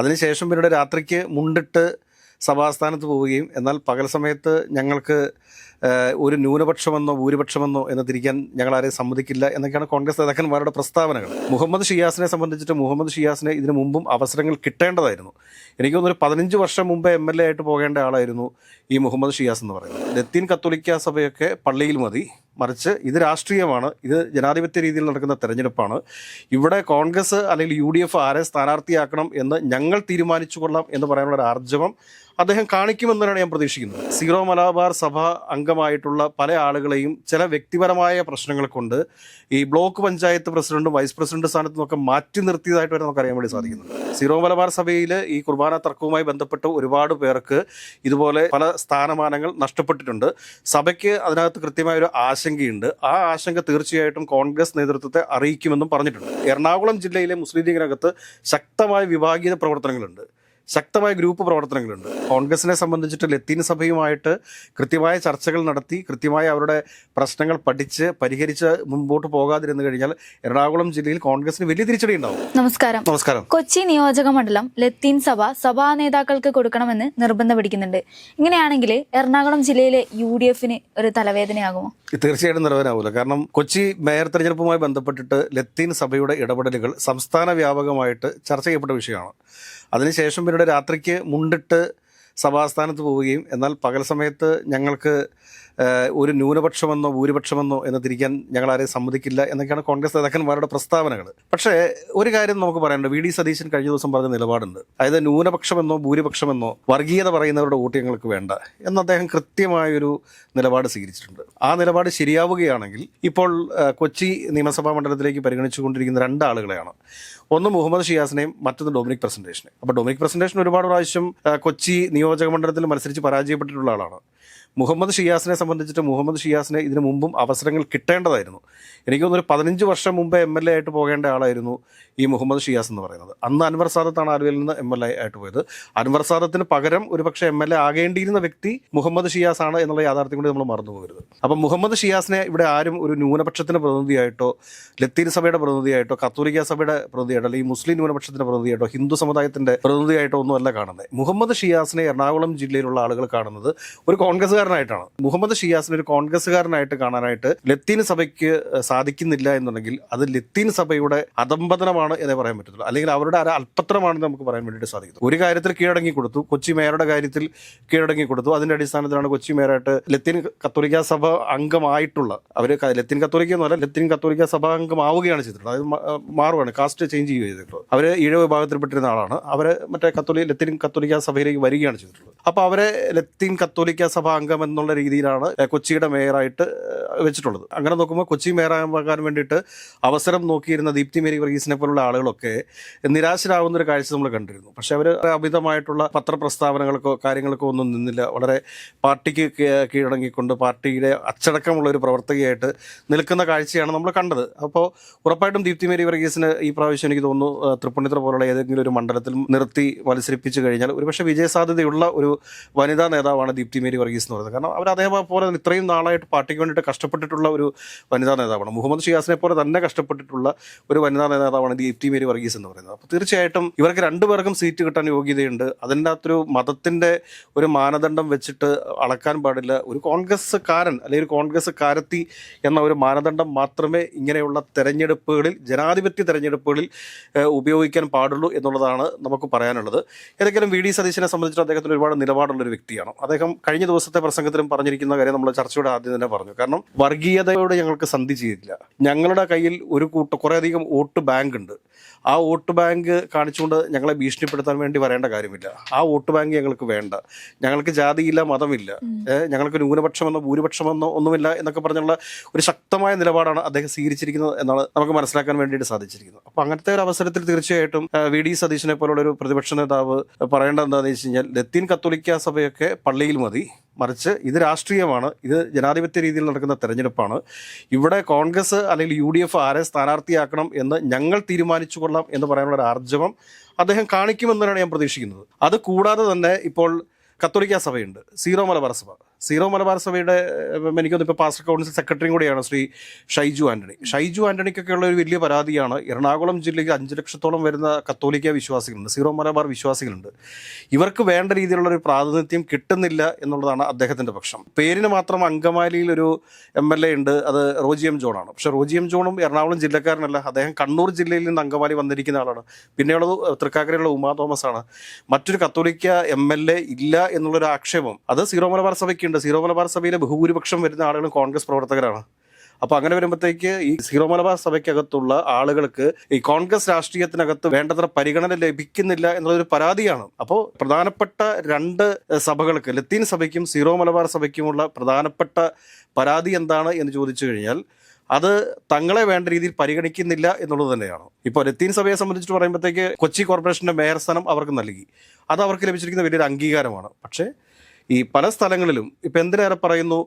അതിനുശേഷം പിന്നീട് രാത്രിക്ക് മുണ്ടിട്ട് സഭാസ്ഥാനത്ത് പോവുകയും എന്നാൽ പകൽ സമയത്ത് ഞങ്ങൾക്ക് ഒരു ന്യൂനപക്ഷമെന്നോ ഭൂരിപക്ഷമെന്നോ എന്ന് തിരിക്കാൻ ഞങ്ങൾ ആരെയും സമ്മതിക്കില്ല എന്നൊക്കെയാണ് കോൺഗ്രസ് നേതാക്കന്മാരുടെ പ്രസ്താവനകൾ. മുഹമ്മദ് ഷിയാസിനെ സംബന്ധിച്ചിട്ട് മുഹമ്മദ് ഷിയാസിനെ ഇതിനു മുമ്പും അവസരങ്ങൾ കിട്ടേണ്ടതായിരുന്നു. എനിക്ക് തോന്നുന്നു ഒരു പതിനഞ്ച് വർഷം മുമ്പ് എം എൽ എ ആയിട്ട് പോകേണ്ട ആളായിരുന്നു ഈ മുഹമ്മദ് ഷിയാസ് എന്ന് പറയുന്നത്. ലത്തീൻ കത്തോലിക്ക സഭയൊക്കെ പള്ളിയിൽ മതി മറിച്ച് ഇത് രാഷ്ട്രീയമാണ് ഇത് ജനാധിപത്യ രീതിയിൽ നടക്കുന്ന തെരഞ്ഞെടുപ്പാണ്. ഇവിടെ കോൺഗ്രസ് അല്ലെങ്കിൽ യു ഡി എഫ് ആരെ സ്ഥാനാർത്ഥിയാക്കണം എന്ന് ഞങ്ങൾ തീരുമാനിച്ചു കൊള്ളാം എന്ന് പറയാനുള്ള ഒരു ആർജവം അദ്ദേഹം കാണിക്കുമെന്നാണ് ഞാൻ പ്രതീക്ഷിക്കുന്നത്. സീറോ മലബാർ സഭ അംഗമായിട്ടുള്ള പല ആളുകളെയും ചില വ്യക്തിപരമായ പ്രശ്നങ്ങൾ കൊണ്ട് ഈ ബ്ലോക്ക് പഞ്ചായത്ത് പ്രസിഡന്റും വൈസ് പ്രസിഡന്റ് സ്ഥാനത്തു നിന്നൊക്കെ മാറ്റി നിർത്തിയതായിട്ട് വരെ നമുക്കറിയാൻ വേണ്ടി സാധിക്കുന്നുണ്ട്. സീറോ മലബാർ സഭയിൽ ഈ കുർബാന തർക്കവുമായി ബന്ധപ്പെട്ട് ഒരുപാട് പേർക്ക് ഇതുപോലെ പല സ്ഥാനമാനങ്ങൾ നഷ്ടപ്പെട്ടിട്ടുണ്ട്. സഭയ്ക്ക് അതിനകത്ത് കൃത്യമായ ഒരു ആശങ്കയുണ്ട്. ആ ആശങ്ക തീർച്ചയായിട്ടും കോൺഗ്രസ് നേതൃത്വത്തെ അറിയിക്കുമെന്നും പറഞ്ഞിട്ടുണ്ട്. എറണാകുളം ജില്ലയിലെ മുസ്ലിം ലീഗിനകത്ത് ശക്തമായ വിഭാഗീയ പ്രവർത്തനങ്ങളുണ്ട്. ശക്തമായ ഗ്രൂപ്പ് പ്രവർത്തനങ്ങളുണ്ട്. കോൺഗ്രസിനെ സംബന്ധിച്ചിട്ട് ലത്തീൻ സഭയുമായിട്ട് കൃത്യമായ ചർച്ചകൾ നടത്തി കൃത്യമായ അവരുടെ പ്രശ്നങ്ങൾ പഠിച്ച് പരിഹരിച്ച് മുമ്പോട്ട് പോകാതിരുന്നു കഴിഞ്ഞാൽ എറണാകുളം ജില്ലയിൽ കോൺഗ്രസിന് വലിയ തിരിച്ചടി ഉണ്ടാവും. നമസ്കാരം. നമസ്കാരം. കൊച്ചി നിയോജക മണ്ഡലം ലത്തീൻ സഭ സഭാ നേതാക്കൾക്ക് കൊടുക്കണമെന്ന് നിർബന്ധം പിടിക്കുന്നുണ്ട്. ഇങ്ങനെയാണെങ്കിൽ എറണാകുളം ജില്ലയിലെ യു ഡി എഫിന് ഒരു തലവേദനയാകുമോ? തീർച്ചയായിട്ടും നിലവിലാവില്ല കാരണം കൊച്ചി മേയർ തെരഞ്ഞെടുപ്പുമായി ബന്ധപ്പെട്ടിട്ട് ലത്തീൻ സഭയുടെ ഇടപെടലുകൾ സംസ്ഥാന വ്യാപകമായിട്ട് ചർച്ച ചെയ്യപ്പെട്ട വിഷയമാണ്. അതിനുശേഷം പിന്നീട് രാത്രിക്ക് മുണ്ടിട്ട് സഭാസ്ഥാനത്ത് പോവുകയും എന്നാൽ പകൽ സമയത്ത് ഞങ്ങൾക്ക് ഒരു ന്യൂനപക്ഷമെന്നോ ഭൂരിപക്ഷമെന്നോ എന്ന് തിരിക്കാൻ ഞങ്ങൾ ആരെയും സമ്മതിക്കില്ല എന്നൊക്കെയാണ് കോൺഗ്രസ് നേതാക്കന്മാരുടെ പ്രസ്താവനകൾ. പക്ഷേ ഒരു കാര്യം നമുക്ക് പറയാനുണ്ട്. വി. ഡി. സതീശൻ കഴിഞ്ഞ ദിവസം പറഞ്ഞ നിലപാടുണ്ട്. അതായത് ന്യൂനപക്ഷമെന്നോ ഭൂരിപക്ഷമെന്നോ വർഗീയത പറയുന്നവരുടെ വോട്ട് ഞങ്ങൾക്ക് വേണ്ട എന്ന് അദ്ദേഹം കൃത്യമായൊരു നിലപാട് സ്വീകരിച്ചിട്ടുണ്ട്. ആ നിലപാട് ശരിയാവുകയാണെങ്കിൽ ഇപ്പോൾ കൊച്ചി നിയമസഭാ മണ്ഡലത്തിലേക്ക് പരിഗണിച്ചുകൊണ്ടിരിക്കുന്ന രണ്ടാളുകളെയാണ് ഒന്ന് മുഹമ്മദ് ഷിയാസിനെയും മറ്റൊന്ന് ഡൊമിനിക് പ്രസന്റേഷനെ അപ്പോൾ ഡൊമിനിക് പ്രസന്റേഷൻ ഒരുപാട് പ്രാവശ്യം കൊച്ചി നിയോജക മണ്ഡലത്തിൽ മത്സരിച്ച് പരാജയപ്പെട്ടിട്ടുള്ള ആളാണ്. മുഹമ്മദ് ഷിയാസിനെ സംബന്ധിച്ചിട്ട് മുഹമ്മദ് ഷിയാസിനെ ഇതിനു മുമ്പും അവസരങ്ങൾ കിട്ടേണ്ടതായിരുന്നു. എനിക്ക് തോന്നുന്നു ഒരു പതിനഞ്ച് വർഷം മുമ്പ് എം എൽ എ ആയിട്ട് പോകേണ്ട ആളായിരുന്നു ഈ മുഹമ്മദ് ഷിയാസ് എന്ന് പറയുന്നത്. അന്ന് അൻവർ സാദത്താണ് ആലുവയിൽ നിന്ന് എം എൽ എ ആയിട്ട് പോയത്. അൻവർ സാദത്തിന് പകരം ഒരു പക്ഷേ എം എൽ എ ആകേണ്ടിയിരുന്ന വ്യക്തി മുഹമ്മദ് ഷിയാസ് ആണ് എന്നുള്ള യാഥാർത്ഥ്യം കൂടി നമ്മൾ മറന്നു പോകരുത്. അപ്പം മുഹമ്മദ് ഷിയാസിനെ ഇവിടെ ആരും ഒരു ന്യൂനപക്ഷത്തിന്റെ പ്രതിനിധിയായിട്ടോ ലത്തീൻ സഭയുടെ പ്രതിനിധിയായിട്ടോ കത്തോലിക്ക സഭയുടെ പ്രതിനിധിയായിട്ടോ അല്ലെങ്കിൽ മുസ്ലിം ന്യൂനപക്ഷത്തിന്റെ പ്രതിനിധിയായിട്ടോ ഹിന്ദു സമുദായത്തിന്റെ പ്രതിനിധിയായിട്ടോ ഒന്നും അല്ല കാണുന്നത്. മുഹമ്മദ് ഷിയാസിനെ എറണാകുളം ജില്ലയിലുള്ള ആളുകൾ കാണുന്നത് ഒരു കോൺഗ്രസ്സുകാരനായിട്ടാണ് മുഹമ്മദ് ഷിയാസിനെ ഒരു കോൺഗ്രസ്സുകാരനായിട്ട് കാണാനായിട്ട് ലത്തീൻ സഭയ്ക്ക് സാധിക്കുന്നില്ല എന്നുണ്ടെങ്കിൽ അത് ലത്തീൻ സഭയുടെ അധംപതനമാണ് എന്നേ പറയാൻ പറ്റത്തുള്ളൂ. അല്ലെങ്കിൽ അവരുടെ ഒരു അല്പത്രമാണെന്ന് നമുക്ക് പറയാൻ വേണ്ടിയിട്ട് സാധിക്കും ഒരു കാര്യത്തിൽ കീഴടങ്ങി കൊടുത്തു കൊച്ചി മേയറുടെ കാര്യത്തിൽ കീഴടങ്ങി കൊടുത്തു. അതിന്റെ അടിസ്ഥാനത്തിലാണ് കൊച്ചി മേയറായിട്ട് ലത്തീൻ കത്തോലിക്ക സഭ അംഗമായിട്ടുള്ള അവർ ലത്തീൻ കത്തോലിക്ക എന്നല്ല ലത്തീൻ കത്തോലിക്ക സഭ അംഗമാവുകയാണ് ചെയ്തിട്ടുള്ളത്. അതായത് മാറുകയാണ് കാസ്റ്റ് ചേഞ്ച് ചെയ്യുക ചെയ്തിട്ടുള്ളത്. അവർ ഈഴവ വിഭാഗത്തിൽപ്പെട്ടിരുന്ന ആളാണ്. അവർ മറ്റേ കത്തോലിക്ക ലത്തീൻ കത്തോലിക്ക സഭയിലേക്ക് വരികയാണ് ചെയ്തിട്ടുള്ളത്. അപ്പോൾ അവരെ ലത്തീൻ കത്തോലിക്ക സഭ അംഗം എന്നുള്ള രീതിയിലാണ് കൊച്ചിയുടെ മേയറായിട്ട് വെച്ചിട്ടുള്ളത്. അങ്ങനെ നോക്കുമ്പോൾ കൊച്ചി മേയറാകാൻ വേണ്ടിയിട്ട് അവസരം നോക്കിയിരുന്ന ദീപ്തി മേരി വർഗീസിനെ പോലുള്ള ആളുകളൊക്കെ നിരാശരാകുന്ന ഒരു കാഴ്ച നമ്മൾ കണ്ടിരുന്നു. പക്ഷെ അവർ അമിതമായിട്ടുള്ള പത്രപ്രസ്താവനകൾക്കോ കാര്യങ്ങൾക്കോ ഒന്നും നിന്നില്ല. വളരെ പാർട്ടിക്ക് കീഴടങ്ങിക്കൊണ്ട് പാർട്ടിയുടെ അച്ചടക്കമുള്ള ഒരു പ്രവർത്തകയായിട്ട് നിൽക്കുന്ന കാഴ്ചയാണ് നമ്മൾ കണ്ടത്. അപ്പോൾ ഉറപ്പായിട്ടും ദീപ്തി മേരി വർഗീസിന് ഈ പ്രാവശ്യം എനിക്ക് തോന്നുന്നു തൃപ്പുണിത്ര പോലുള്ള ഏതെങ്കിലും ഒരു മണ്ഡലത്തിൽ നിർത്തി മത്സരിപ്പിച്ചു കഴിഞ്ഞാൽ ഒരുപക്ഷെ വിജയസാധ്യതയുള്ള ഒരു വനിതാ നേതാവാണ് ദീപ്തി മേരി വർഗീസ് എന്ന് പറയുന്നത് കാരണം അവർ അതേപോലെ പോലെ ഇത്രയും നാളായിട്ട് പാർട്ടിക്ക് വേണ്ടിയിട്ട് കഷ്ടപ്പെട്ടിട്ടുള്ള ഒരു വനിതാ നേതാവാണ്. മുഹമ്മദ് ഷിയാസിനെ പോലെ തന്നെ കഷ്ടപ്പെട്ടിട്ടുള്ള ഒരു വനിതാ നേതാവാണ് ദീപ്തി മേരി വർഗീസ് എന്ന് പറയുന്നത്. അപ്പോൾ തീർച്ചയായിട്ടും ഇവർക്ക് രണ്ടുപേർക്കും സീറ്റ് കിട്ടാൻ യോഗ്യതയുണ്ട്. അതിന്റെ അകത്തൊരു മതത്തിന്റെ ഒരു മാനദണ്ഡം വെച്ചിട്ട് അളക്കാൻ പാടില്ല. ഒരു കോൺഗ്രസ്സുകാരൻ അല്ലെങ്കിൽ ഒരു കോൺഗ്രസ്സുകാരത്തി എന്ന ഒരു മാനദണ്ഡം മാത്രമേ ഇങ്ങനെയുള്ള തെരഞ്ഞെടുപ്പുകളിൽ ജനാധിപത്യ തെരഞ്ഞെടുപ്പുകളിൽ ഉപയോഗിക്കാൻ പാടുള്ളൂ എന്നുള്ളതാണ് നമുക്ക് പറയാനുള്ളത്. ഏതെങ്കിലും വി ഡി സതീശനെ സംബന്ധിച്ചിട്ട് അദ്ദേഹത്തിന് ഒരുപാട് നിലപാടുള്ള ഒരു വ്യക്തിയാണ്. അദ്ദേഹം കഴിഞ്ഞ ദിവസത്തെ പ്രസംഗത്തിലും പറഞ്ഞിരിക്കുന്ന കാര്യം നമ്മൾ ചർച്ചയുടെ ആദ്യം തന്നെ പറഞ്ഞു. കാരണം വർഗീയതയോട് ഞങ്ങൾക്ക് സന്ധി ചെയ്തില്ല ഞങ്ങളുടെ കയ്യിൽ ഒരു കൂട്ട കുറേയധികം വോട്ട് ബാങ്ക് ഉണ്ട് ആ വോട്ട് ബാങ്ക് കാണിച്ചുകൊണ്ട് ഞങ്ങളെ ഭീഷണിപ്പെടുത്താൻ വേണ്ടി വരേണ്ട കാര്യമില്ല. ആ വോട്ട് ബാങ്ക് ഞങ്ങൾക്ക് വേണ്ട. ഞങ്ങൾക്ക് ജാതിയില്ല മതമില്ല. ഞങ്ങൾക്ക് ന്യൂനപക്ഷമെന്നോ ഭൂരിപക്ഷമെന്നോ ഒന്നുമില്ല എന്നൊക്കെ പറഞ്ഞുള്ള ഒരു ശക്തമായ നിലപാടാണ് അദ്ദേഹം സ്വീകരിച്ചിരിക്കുന്നത് എന്നാണ് നമുക്ക് മനസ്സിലാക്കാൻ വേണ്ടിയിട്ട് സാധിച്ചിരിക്കുന്നത്. അപ്പോൾ അങ്ങനത്തെ ഒരു അവസരത്തിൽ തീർച്ചയായിട്ടും വി. ഡി. സതീശനെ പോലുള്ള ഒരു പ്രതിപക്ഷ നേതാവ് പറയേണ്ടത് എന്താണെന്ന് വെച്ച് കഴിഞ്ഞാൽ ലത്തീൻ കത്തോലിക്ക സഭയൊക്കെ പള്ളിയിൽ മതി. മറിച്ച് ഇത് രാഷ്ട്രീയമാണ്. ഇത് ജനാധിപത്യ രീതിയിൽ നടക്കുന്ന തെരഞ്ഞെടുപ്പാണ്. ഇവിടെ കോൺഗ്രസ് അല്ലെങ്കിൽ യു. ഡി. എഫ് ആരെ സ്ഥാനാർത്ഥിയാക്കണം എന്ന് ഞങ്ങൾ തീരുമാനിച്ചു കൊള്ളാം എന്ന് പറയാനുള്ള ഒരു ആർജവം അദ്ദേഹം കാണിക്കുമെന്നാണ് ഞാൻ പ്രതീക്ഷിക്കുന്നത്. അത് കൂടാതെ തന്നെ ഇപ്പോൾ കത്തോലിക്ക സഭയുണ്ട്. സീറോ മലബാർ സഭ. സീറോ മലബാർ സഭയുടെ എനിക്ക് എനിക്കൊന്ന് ഇപ്പോൾ പാസ്റ്റർ കൗൺസിൽ സെക്രട്ടറിയും കൂടിയാണ് ശ്രീ ഷൈജു ആന്റണി. ഷൈജു ആന്റണിക്കൊക്കെയുള്ള ഒരു വലിയ പരാതിയാണ് എറണാകുളം ജില്ലയിൽ അഞ്ച് ലക്ഷത്തോളം വരുന്ന കത്തോലിക്ക വിശ്വാസികളുണ്ട് സീറോ മലബാർ വിശ്വാസികളുണ്ട്. ഇവർക്ക് വേണ്ട രീതിയിലുള്ള ഒരു പ്രാതിനിധ്യം കിട്ടുന്നില്ല എന്നുള്ളതാണ് അദ്ദേഹത്തിന്റെ പക്ഷം. പേരിന് മാത്രം അങ്കമാലിയിൽ ഒരു എം എൽ എ ഉണ്ട് അത് റോജി എം ജോണാണ് പക്ഷേ റോജി എം ജോണും എറണാകുളം ജില്ലക്കാരനല്ല അദ്ദേഹം കണ്ണൂർ ജില്ലയിൽ നിന്ന് അങ്കമാലി വന്നിരിക്കുന്ന ആളാണ്. പിന്നെയുള്ളത് തൃക്കാക്കരയുള്ള ഉമാ തോമസ് ആണ്. മറ്റൊരു കത്തോലിക്ക എം എൽ എ ഇല്ല എന്നുള്ളൊരു ആക്ഷേപം അത് സീറോ മലബാർ സഭയ്ക്കുണ്ട് സീറോ മലബാർ സഭയിലെ ബഹുഭൂരിപക്ഷം വരുന്ന ആളുകൾ കോൺഗ്രസ് പ്രവർത്തകരാണ്. അപ്പോൾ അങ്ങനെ വരുമ്പോഴത്തേക്ക് ഈ സീറോ മലബാർ സഭയ്ക്കകത്തുള്ള ആളുകൾക്ക് ഈ കോൺഗ്രസ് രാഷ്ട്രീയത്തിനകത്ത് വേണ്ടത്ര പരിഗണന ലഭിക്കുന്നില്ല എന്നുള്ളൊരു പരാതിയാണ്. അപ്പോൾ പ്രധാനപ്പെട്ട രണ്ട് സഭകൾക്ക് ലത്തീൻ സഭയ്ക്കും സീറോ മലബാർ സഭയ്ക്കുമുള്ള പ്രധാനപ്പെട്ട പരാതി എന്താണ് എന്ന് ചോദിച്ചു കഴിഞ്ഞാൽ അത് തങ്ങളെ വേണ്ട രീതിയിൽ പരിഗണിക്കുന്നില്ല എന്നുള്ളത് തന്നെയാണ്. ഇപ്പോൾ ലത്തീൻ സഭയെ സംബന്ധിച്ചിട്ട് പറയുമ്പോഴത്തേക്ക് കൊച്ചി കോർപ്പറേഷന്റെ മേയർ സ്ഥാനം അവർക്ക് നൽകി. അത് അവർക്ക് ലഭിച്ചിരിക്കുന്ന വലിയൊരു അംഗീകാരമാണ്. പക്ഷേ ഈ പല സ്ഥലങ്ങളിലും ഇപ്പം എന്തിനേറെ പറയുന്നു?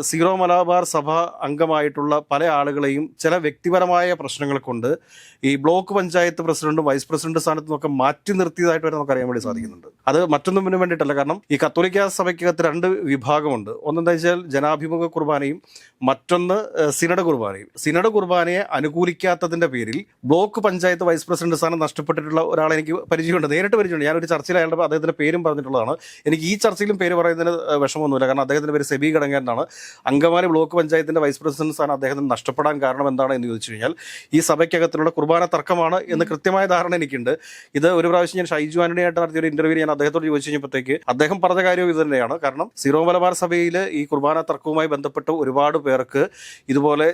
സീറോ മലബാർ സഭ അംഗമായിട്ടുള്ള പല ആളുകളെയും ചില വ്യക്തിപരമായ പ്രശ്നങ്ങൾ കൊണ്ട് ഈ ബ്ലോക്ക് പഞ്ചായത്ത് പ്രസിഡന്റും വൈസ് പ്രസിഡന്റ് സ്ഥാനത്ത് നിന്നൊക്കെ മാറ്റി നിർത്തിയതായിട്ട് വരെ നമുക്ക് അറിയാൻ വേണ്ടി സാധിക്കുന്നുണ്ട്. അത് മറ്റൊന്നും വേണ്ടിയിട്ടല്ല. കാരണം ഈ കത്തോലിക്ക സഭയ്ക്കകത്ത് രണ്ട് വിഭാഗമുണ്ട്. ഒന്നെന്താ വെച്ചാൽ ജനാഭിമുഖ കുർബാനയും മറ്റൊന്ന് സിനഡ കുർബാനയും. സിനഡ് കുർബാനയെ അനുകൂലിക്കാത്തതിന്റെ പേരിൽ ബ്ലോക്ക് പഞ്ചായത്ത് വൈസ് പ്രസിഡന്റ് സ്ഥാനം നഷ്ടപ്പെട്ടിട്ടുള്ള ഒരാളെ എനിക്ക് പരിചയമുണ്ട്. നേരിട്ട് പരിചയമുണ്ട്. ഞാനൊരു ചർച്ചയിൽ അയാളുടെ അദ്ദേഹത്തിന്റെ പേരും പറഞ്ഞിട്ടുള്ളതാണ്. എനിക്ക് ഈ ചർച്ചയിലും പേര് പറയുന്നതിന് വിഷമമൊന്നുമില്ല. കാരണം അദ്ദേഹത്തിന്റെ പേര് സെബി അങ്കമാലി ബ്ലോക്ക് പഞ്ചായത്തിന്റെ വൈസ് പ്രസിഡന്റ് സ്ഥാനം അദ്ദേഹത്തിന് നഷ്ടപ്പെടാൻ കാരണം എന്താണ് എന്ന് ചോദിച്ചു കഴിഞ്ഞാൽ ഈ സഭയ്ക്കകത്തുള്ള കുർബാന തർക്കമാണ് എന്ന് കൃത്യമായ ധാരണ എനിക്കുണ്ട്. ഇത് ഒരു പ്രാവശ്യം ഞാൻ ഷൈജു ആന്റണിയായിട്ട് നടത്തിയ ഒരു ഇന്റർവ്യൂ ഞാൻ അദ്ദേഹത്തോട് ചോദിച്ചു കഴിഞ്ഞപ്പോഴത്തേക്ക് അദ്ദേഹം പറഞ്ഞ കാര്യം ഇത് തന്നെയാണ്. കാരണം സീറോ മലബാർ സഭയിൽ ഈ കുർബാന തർക്കവുമായി ബന്ധപ്പെട്ട് ഒരുപാട് പേർക്ക് ഇതുപോലെ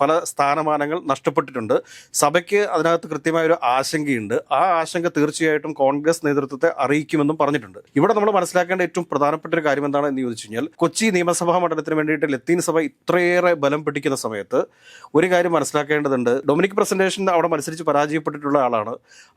പല സ്ഥാനമാനങ്ങൾ നഷ്ടപ്പെട്ടിട്ടുണ്ട്. സഭയ്ക്ക് അതിനകത്ത് കൃത്യമായ ഒരു ആശങ്കയുണ്ട്. ആ ആശങ്ക തീർച്ചയായിട്ടും കോൺഗ്രസ് നേതൃത്വത്തെ അറിയിക്കുമെന്നും പറഞ്ഞിട്ടുണ്ട്. ഇവിടെ നമ്മൾ മനസ്സിലാക്കേണ്ട ഏറ്റവും പ്രധാനപ്പെട്ട ഒരു കാര്യം എന്താണ് എന്ന് ചോദിച്ചു കഴിഞ്ഞാൽ കൊച്ചി നിയമസഭാ മണ്ഡലത്തിന് വേണ്ടിയിട്ട് ലത്തീൻ സഭ ഇത്രയേറെ ബലം പിടിക്കുന്ന സമയത്ത് ഒരു കാര്യം മനസ്സിലാക്കേണ്ടതുണ്ട്. ഡൊമിനിക് പ്രസന്റേഷൻ അവിടെ മത്സരിച്ച് പരാജയപ്പെട്ടിട്ടുള്ള ആളാണ്.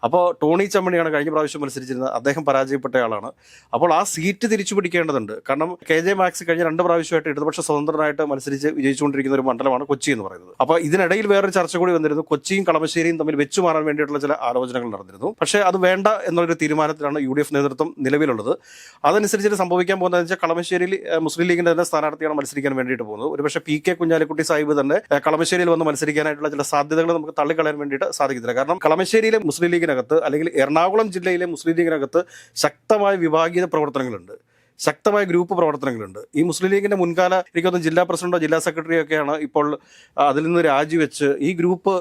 അപ്പോൾ ടോണി ചമ്മണിയാണ് കഴിഞ്ഞ പ്രാവശ്യം മത്സരിച്ചിരുന്നത്. അദ്ദേഹം പരാജയപ്പെട്ട ആളാണ്. അപ്പോൾ ആ സീറ്റ് തിരിച്ചു പിടിക്കേണ്ടതുണ്ട്. കാരണം കെ ജെ മാക്സ് കഴിഞ്ഞ രണ്ട് പ്രാവശ്യമായിട്ട് ഇടതുപക്ഷ സ്വതന്ത്രനായിട്ട് മത്സരിച്ച് വിജയിച്ചുകൊണ്ടിരിക്കുന്ന ഒരു മണ്ഡലമാണ് കൊച്ചി എന്ന് പറയുന്നത്. അപ്പോൾ ഇതിനിടയിൽ വേറൊരു ചർച്ച കൂടി വന്നിരുന്നു. കൊച്ചിയും കളമശ്ശേരിയും തമ്മിൽ വെച്ചു മാറാൻ വേണ്ടിയിട്ടുള്ള ചില ആലോചനകൾ നടന്നിരുന്നു. പക്ഷേ അത് വേണ്ട എന്നുള്ളൊരു തീരുമാനത്തിലാണ് യു ഡി എഫ് നേതൃത്വം നിലവിലുള്ളത്. അതനുസരിച്ചിട്ട് സംഭവിക്കാൻ പോകുന്നതെന്ന് വെച്ചാൽ കളമശ്ശേരിയിൽ മുസ്ലിം ലീഗിന്റെ തന്നെ സ്ഥാനാർത്ഥിയാണ് മത്സരിക്കാൻ വേണ്ടിയിട്ട് പോകുന്നത്. ഒരുപക്ഷെ പി കെ കുഞ്ഞാലിക്കുട്ടി സാഹിബ് തന്നെ കളമശ്ശേരിയിൽ വന്ന് മത്സരിക്കാനായിട്ടുള്ള ചില സാധ്യതകൾ നമുക്ക് തള്ളിക്കളയാൻ വേണ്ടിയിട്ട് സാധിക്കത്തില്ല കാരണം കളമശ്ശേരിയിലെ മുസ്ലിം ലീഗിനകത്ത് അല്ലെങ്കിൽ എറണാകുളം ജില്ലയിലെ മുസ്ലിം ലീഗിനകത്ത് ശക്തമായ വിഭാഗീയ പ്രവർത്തനങ്ങളുണ്ട്. ശക്തമായ ഗ്രൂപ്പ് പ്രവർത്തനങ്ങളുണ്ട്. ഈ മുസ്ലിം ലീഗിന്റെ മുൻകാല എനിക്കൊന്നും ജില്ലാ പ്രസിഡന്റോ ജില്ലാ സെക്രട്ടറിയോ ഒക്കെയാണ് ഇപ്പോൾ അതിൽ നിന്ന് രാജിവെച്ച് ഈ ഗ്രൂപ്പ്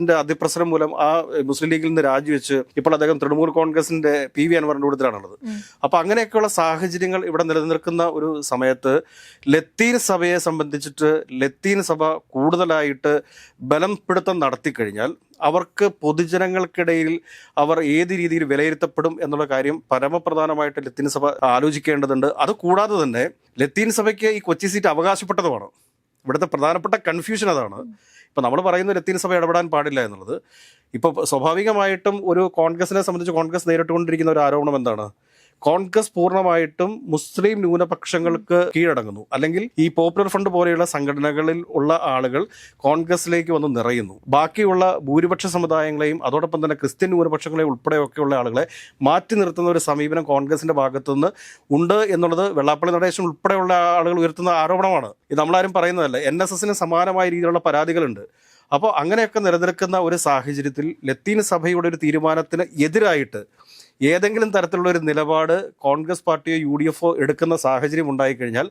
ന്റെ അതിപ്രസരം മൂലം ആ മുസ്ലിം ലീഗിൽ നിന്ന് രാജിവെച്ച് ഇപ്പോൾ അദ്ദേഹം തൃണമൂൽ കോൺഗ്രസിന്റെ പി വി അൻവറിന്റെ കൂട്ടത്തിലാണുള്ളത്. അപ്പൊ അങ്ങനെയൊക്കെയുള്ള സാഹചര്യങ്ങൾ ഇവിടെ നിലനിൽക്കുന്ന ഒരു സമയത്ത് ലത്തീൻ സഭയെ സംബന്ധിച്ചിട്ട് ലത്തീൻ സഭ കൂടുതലായിട്ട് ബലം പിടുത്തം നടത്തിക്കഴിഞ്ഞാൽ അവർക്ക് പൊതുജനങ്ങൾക്കിടയിൽ അവർ ഏത് രീതിയിൽ വിലയിരുത്തപ്പെടും എന്നുള്ള കാര്യം പരമപ്രധാനമായിട്ട് ലത്തീൻ സഭ ആലോചിക്കേണ്ടതുണ്ട്. അത് കൂടാതെ തന്നെ ലത്തീൻ സഭയ്ക്ക് ഈ കൊച്ചി സീറ്റ് അവകാശപ്പെട്ടതുമാണ്. ഇവിടുത്തെ പ്രധാനപ്പെട്ട കൺഫ്യൂഷൻ അതാണ്. ഇപ്പം നമ്മൾ പറയുന്ന ലത്തീൻ സഭ ഇടപെടാൻ പാടില്ല എന്നുള്ളത്. ഇപ്പോൾ സ്വാഭാവികമായിട്ടും ഒരു കോൺഗ്രസിനെ സംബന്ധിച്ച് കോൺഗ്രസ് നേരിട്ടുകൊണ്ടിരിക്കുന്ന ഒരു ആരോപണം എന്താണ്? കോൺഗ്രസ് പൂർണമായിട്ടും മുസ്ലിം ന്യൂനപക്ഷങ്ങൾക്ക് കീഴടങ്ങുന്നു. അല്ലെങ്കിൽ ഈ പോപ്പുലർ ഫ്രണ്ട് പോലെയുള്ള സംഘടനകളിൽ ഉള്ള ആളുകൾ കോൺഗ്രസിലേക്ക് വന്ന് നിറയുന്നു. ബാക്കിയുള്ള ഭൂരിപക്ഷ സമുദായങ്ങളെയും അതോടൊപ്പം തന്നെ ക്രിസ്ത്യൻ ന്യൂനപക്ഷങ്ങളെയും ഉൾപ്പെടെയൊക്കെയുള്ള ആളുകളെ മാറ്റി നിർത്തുന്ന ഒരു സമീപനം കോൺഗ്രസിന്റെ ഭാഗത്തുനിന്ന് ഉണ്ട് എന്നുള്ളത് വെള്ളാപ്പള്ളി നടേശൻ ഉൾപ്പെടെയുള്ള ആളുകൾ ഉയർത്തുന്ന ആരോപണമാണ്. ഇത് നമ്മളാരും പറയുന്നതല്ല. എൻ എസ് എസിന് സമാനമായ രീതിയിലുള്ള പരാതികളുണ്ട്. അപ്പോൾ അങ്ങനെയൊക്കെ നിലനിൽക്കുന്ന ഒരു സാഹചര്യത്തിൽ ലത്തീൻ സഭയുടെ ഒരു തീരുമാനത്തിന് എതിരായിട്ട് ഏതെങ്കിലും തരത്തിലുള്ള ഒരു നിലപാട് കോൺഗ്രസ് പാർട്ടിയോ യു ഡി എഫോ എടുക്കുന്ന സാഹചര്യം ഉണ്ടായിക്കഴിഞ്ഞാൽ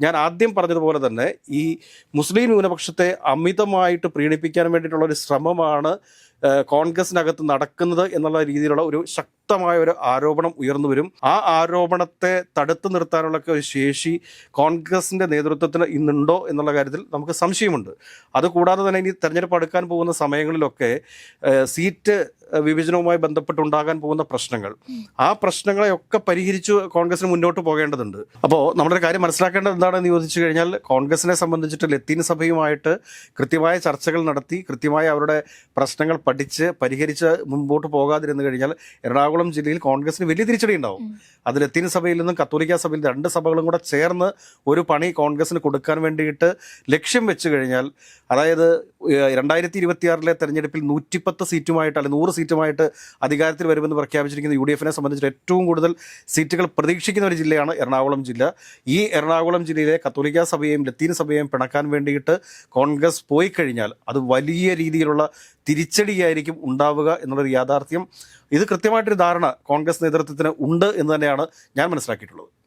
ഞാൻ ആദ്യം പറഞ്ഞതുപോലെ തന്നെ ഈ മുസ്ലിം ന്യൂനപക്ഷത്തെ അമിതമായിട്ട് പ്രീണിപ്പിക്കാൻ വേണ്ടിയിട്ടുള്ള ഒരു ശ്രമമാണ് കോൺഗ്രസിനകത്ത് നടക്കുന്നത് എന്നുള്ള രീതിയിലുള്ള ഒരു ശക്തമായ ഒരു ആരോപണം ഉയർന്നു വരും. ആ ആരോപണത്തെ തടുത്തു നിർത്താനുള്ള ഒരു ശേഷി കോൺഗ്രസിന്റെ നേതൃത്വത്തിന് ഇന്നുണ്ടോ എന്നുള്ള കാര്യത്തിൽ നമുക്ക് സംശയമുണ്ട്. അതുകൂടാതെ തന്നെ ഇനി തെരഞ്ഞെടുപ്പ് അടുക്കാൻ പോകുന്ന സമയങ്ങളിലൊക്കെ സീറ്റ് വിഭജനവുമായി ബന്ധപ്പെട്ടുണ്ടാകാൻ പോകുന്ന പ്രശ്നങ്ങൾ. ആ പ്രശ്നങ്ങളെയൊക്കെ പരിഹരിച്ചു കോൺഗ്രസിന് മുന്നോട്ട് പോകേണ്ടതുണ്ട്. അപ്പോൾ നമ്മുടെ കാര്യം മനസ്സിലാക്കേണ്ടത് എന്താണെന്ന് ചോദിച്ചു കഴിഞ്ഞാൽ കോൺഗ്രസിനെ സംബന്ധിച്ചിട്ട് ലത്തീൻ സഭയുമായിട്ട് കൃത്യമായ ചർച്ചകൾ നടത്തി കൃത്യമായ അവരുടെ പ്രശ്നങ്ങൾ പഠിച്ച് പരിഹരിച്ച് മുമ്പോട്ട് പോകാതിരുന്നു കഴിഞ്ഞാൽ എറണാകുളം ജില്ലയിൽ കോൺഗ്രസിന് വലിയ തിരിച്ചടി ഉണ്ടാവും. അത് ലത്തീൻ സഭയിൽ നിന്നും കത്തോലിക്ക സഭയിൽ രണ്ട് സഭകളും കൂടെ ചേർന്ന് ഒരു പണി കോൺഗ്രസിന് കൊടുക്കാൻ വേണ്ടിയിട്ട് ലക്ഷ്യം വെച്ച് കഴിഞ്ഞാൽ അതായത് രണ്ടായിരത്തി ഇരുപത്തിയാറിലെ തെരഞ്ഞെടുപ്പിൽ നൂറ്റിപ്പത്ത് സീറ്റുമായിട്ട് അല്ലെങ്കിൽ നൂറ് സീറ്റുമായിട്ട് അധികാരത്തിൽ വരുമെന്ന് പ്രഖ്യാപിച്ചിരിക്കുന്ന യു ഡി എഫിനെ സംബന്ധിച്ച് ഏറ്റവും കൂടുതൽ സീറ്റുകൾ പ്രതീക്ഷിക്കുന്ന ഒരു ജില്ലയാണ് എറണാകുളം ജില്ല. ഈ എറണാകുളം ജില്ലയിലെ കത്തോലിക്ക സഭയെയും ലത്തീൻ സഭയെയും പിണക്കാൻ വേണ്ടിയിട്ട് കോൺഗ്രസ് പോയി കഴിഞ്ഞാൽ അത് വലിയ രീതിയിലുള്ള തിരിച്ചടിയായിരിക്കും ഉണ്ടാവുക എന്നുള്ളൊരു യാഥാർത്ഥ്യം. ഇത് കൃത്യമായിട്ടൊരു ധാരണ കോൺഗ്രസ് നേതൃത്വത്തിന് ഉണ്ട് എന്ന് തന്നെയാണ് ഞാൻ മനസ്സിലാക്കിയിട്ടുള്ളത്.